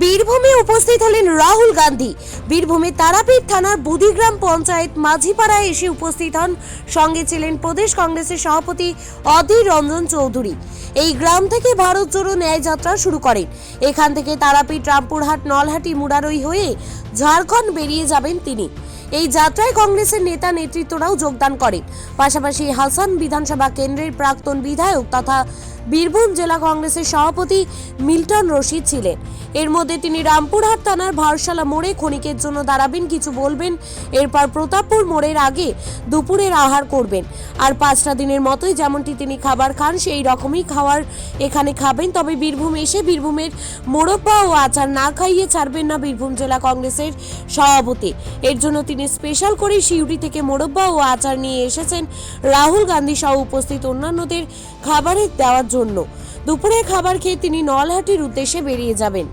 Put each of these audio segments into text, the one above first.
বীরভূমে উপস্থিত হলেন রাহুল গান্ধী। বীরভূমে তারাপীঠ থানার বুদিগ্রাম পঞ্চায়েত মাঝিপাড়ায় এসে উপস্থিত হন। সঙ্গে ছিলেন প্রদেশ কংগ্রেসের সভাপতি অধীর রঞ্জন চৌধুরী। এই গ্রাম থেকে ভারত জোড়ো ন্যায় যাত্রা শুরু করেন। এখান থেকে তারাপীঠ, রামপুরহাট, নলহাটি, মুরারই হয়ে ঝাড়খণ্ড বেরিয়ে যাবেন তিনি। এই যাত্রায় কংগ্রেসের নেতা নেতৃত্বরাও যোগদান করেন। পাশাপাশি হাসান বিধানসভা কেন্দ্রের প্রাক্তন বিধায়ক তথা বীরভূম জেলা কংগ্রেসের সভাপতি মিল্টন রশিদ ছিলেন। এর মধ্যে তিনি রামপুরহাট থানার ভারসালা মোড়ে ক্ষণিকের জন্য দাঁড়াবেন, কিছু বলবেন। এরপর প্রতাপপুর মোড়ের আগে দুপুরের আহার করবেন। আর পাঁচটা দিনের মতোই যেমনটি তিনি খাবার খান, সেই রকমই খাওয়ার এখানে খাবেন। তবে বীরভূম এসে বীরভূমের মোরব্বা ও আচার না খাইয়ে ছাড়বেন না বীরভূম জেলা কংগ্রেসের সভাপতি। এর জন্য তিনি স্পেশাল করে শিউরি থেকে মোরব্বা ও আচার নিয়ে এসেছেন। রাহুল গান্ধী সহ উপস্থিত অন্যান্যদের খাবারের দেওয়ার জন্য দুপুরের খাবার খেয়ে তিনি নলহাটির উদ্দেশ্যে বেরিয়ে যাবেন।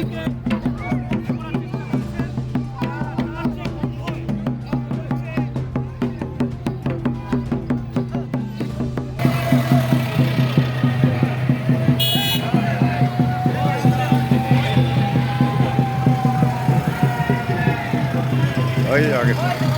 Thank আগে ਹੀ ਜਾ ਕੇ।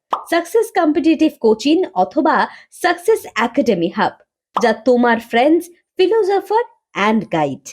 সাকসেস কম্পিটিটিভ কোচিং অথবা সাকসেস একাডেমি হাব যা তোমার ফ্রেন্ডস ফিলোজফার অ্যান্ড গাইড